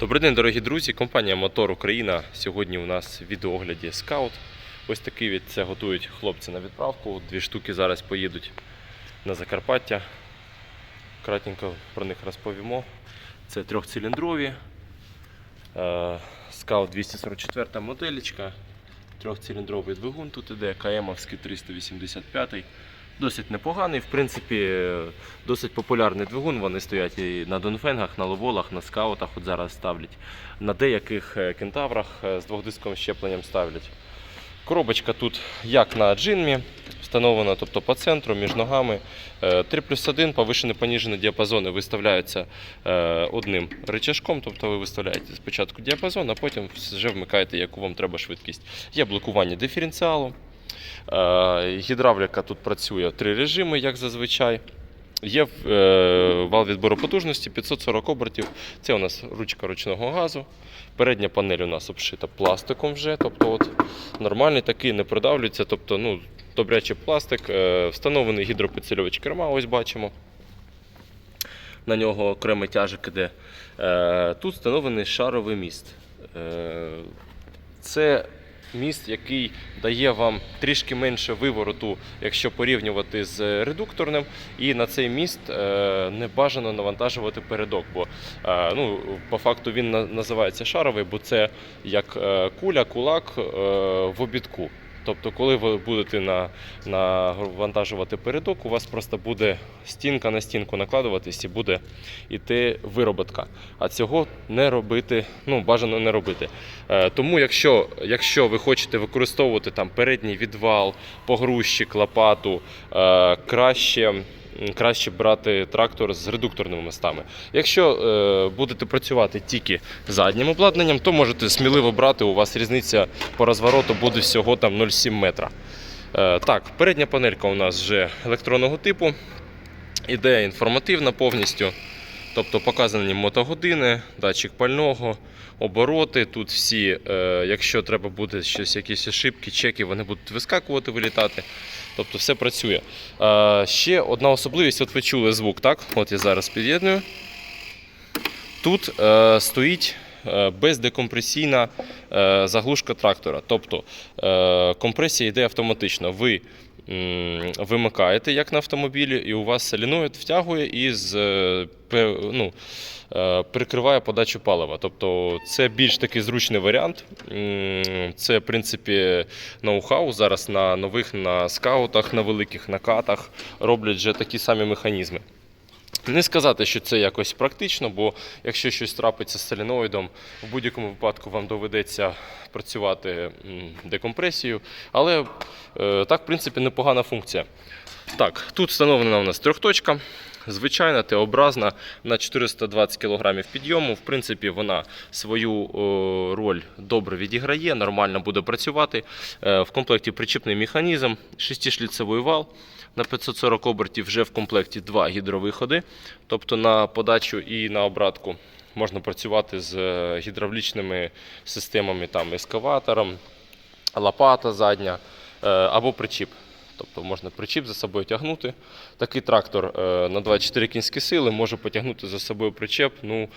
Добрий день, дорогі друзі. Компанія Мотор Україна. Сьогодні у нас в відеогляді скаут. Ось такий від це готують хлопці на відправку. Дві штуки зараз поїдуть на Закарпаття. Кратенько про них розповімо. Це трьохциліндрові. Е, Скаут 244 моделічка. Трьохциліндровий двигун тут іде, КМовський 385. Досить непоганий, в принципі, е, досить популярний двигун. Вони стоять і на донфенгах, на ловолах, на скаутах от зараз ставлять. На деяких е, кентаврах е, з двохдисковим щепленням ставлять. Коробочка тут як на джинмі встановлена, тобто по центру, між ногами. Е, 3 плюс 1 повишені поніжені діапазони виставляються е, одним рычажком, тобто ви виставляєте спочатку діапазон, а потім вже вмикаєте, яку вам треба швидкість. Є блокування диференціалу. Е, Гідравліка тут працює три режими, як зазвичай. Є е, вал відбору потужності 540 обертів. Це у нас ручка ручного газу. Передня панель у нас обшита пластиком вже. Тобто от, нормальний такий, не продавлюється. Тобто, ну, добрячий пластик. Е, встановлений гідропідсилювач керма, ось бачимо. На нього окремий тяжик іде. Тут встановлений шаровий міст. Це міст, який дає вам трішки менше вивороту, якщо порівнювати з редукторним. І на цей міст е, не бажано навантажувати передок, бо е, ну, по факту він називається шаровий, бо це як е, куля, кулак е, в обідку. Тобто, коли ви будете на, навантажувати передок, у вас просто буде стінка на стінку накладуватись і буде йти вироботка. А цього не робити, ну бажано не робити. Е, Тому, якщо, якщо ви хочете використовувати там передній відвал, погрузчик, лопату, е, краще. Краще брати трактор з редукторними мостами. Якщо е, будете працювати тільки заднім обладнанням, то можете сміливо брати. У вас різниця по розвороту буде всього там 0,7 метра. Е, так, передня панелька у нас вже електронного типу. Ідея інформативна повністю. Тобто показані мотогодини, датчик пального, обороти. Тут всі, е, якщо треба буде щось, якісь ошибки, чеки, вони будуть вискакувати, вилітати. Тобто все працює. Е, ще одна особливість, от ви чули звук, так? От я зараз під'єдную. Тут е, стоїть бездекомпресійна заглушка трактора. Тобто компресія йде автоматично. Ви вимикаєте, як на автомобілі, і у вас соліноїд втягує і з, е, ну, прикриває подачу палива. Тобто це більш такий зручний варіант. Це, в принципі, ноу-хау. Зараз на нових на скаутах, на великих накатах роблять вже такі самі механізми. Не сказати, що це якось практично, бо якщо щось трапиться з соленоїдом, в будь-якому випадку вам доведеться працювати декомпресію. Але е, так, в принципі, непогана функція. Так, тут встановлена у нас трьохточка. Звичайна, Т-образна на 420 кг підйому. В принципі, вона свою роль добре відіграє, нормально буде працювати. Е, В комплекті причіпний механізм, шестишліцевий вал на 540 обертів, вже в комплекті два гідровиходи. Тобто на подачу і на обратку можна працювати з е, гідравлічними системами, там ескаватором, лопата задня е, або причіп. Тобто можна причіп за собою тягнути. Такий трактор е, на 24 кінські сили може потягнути за собою причеп. Ну,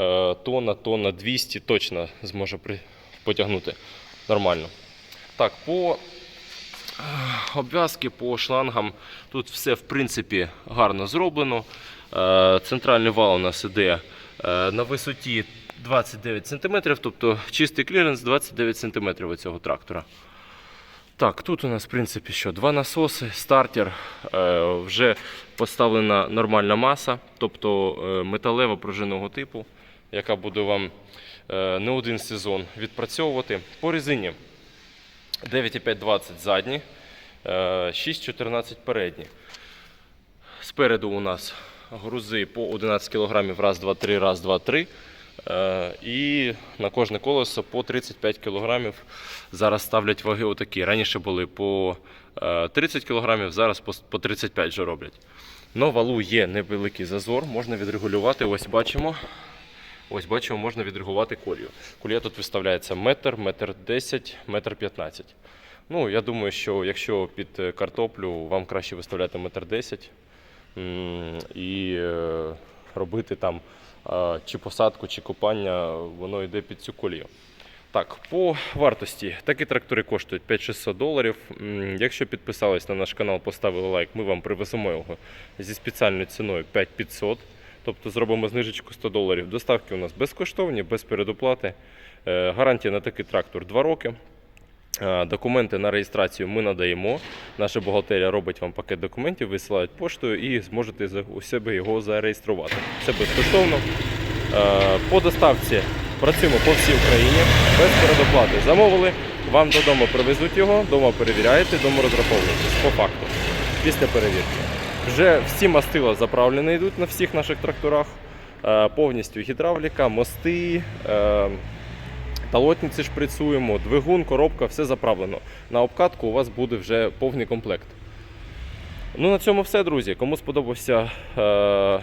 е, тонна, тонна 200 точно зможе потягнути нормально. Так, по е, обв'язки, по шлангам тут все в принципі гарно зроблено. Центральний вал у нас іде на висоті 29 см, тобто чистий кліренс 29 см у цього трактора. Так, тут у нас, в принципі, що два насоси, стартер, е, вже поставлена нормальна маса, тобто е, металева пружинного типу, яка буде вам е, не один сезон відпрацьовувати. По резині 9,520 задні, е, 6,14 передні. Спереду у нас грузи по 11 кг раз, два, три, раз, два, три. Е, І на кожне колесо по 35 кг. Зараз ставлять ваги отакі. Раніше були по е, 30 кг, зараз по по 35 вже роблять. На валу є невеликий зазор, можна відрегулювати. Ось бачимо. Ось бачимо, можна відрегулювати колію. Колія тут виставляється метр, метр 10, метр 15. Ну, я думаю, що якщо під е, картоплю вам краще виставляти метр 10 і е, робити там е, чи посадку, чи копання, воно йде під цю колію. Так, по вартості. Такі трактори коштують 5600 доларів. Якщо підписались на наш канал, поставили лайк, ми вам привеземо його зі спеціальною ціною 5500. Тобто зробимо знижечку 100 доларів. Доставки у нас безкоштовні, без передоплати. Е, Гарантія на такий трактор 2 роки. Е, Документи на реєстрацію ми надаємо. Наша бухгалтерія робить вам пакет документів, висилають поштою і зможете у себе його зареєструвати. Це безкоштовно. Е, По доставці працюємо по всій Україні без передоплати. Замовили, вам додому привезуть його, вдома перевіряєте, вдома розраховуєтесь по факту. Після перевірки. Вже всі мастила заправлені йдуть на всіх наших тракторах. Е, Повністю гідравліка, мости, талотниці шприцуємо, двигун, коробка, все заправлено. На обкатку у вас буде вже повний комплект. Ну на цьому все, друзі. Кому сподобався е,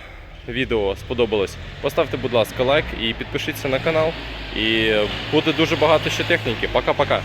відео, сподобалось, поставте, будь ласка, лайк і підпишіться на канал. І буде дуже багато ще техніки. Пока-пока.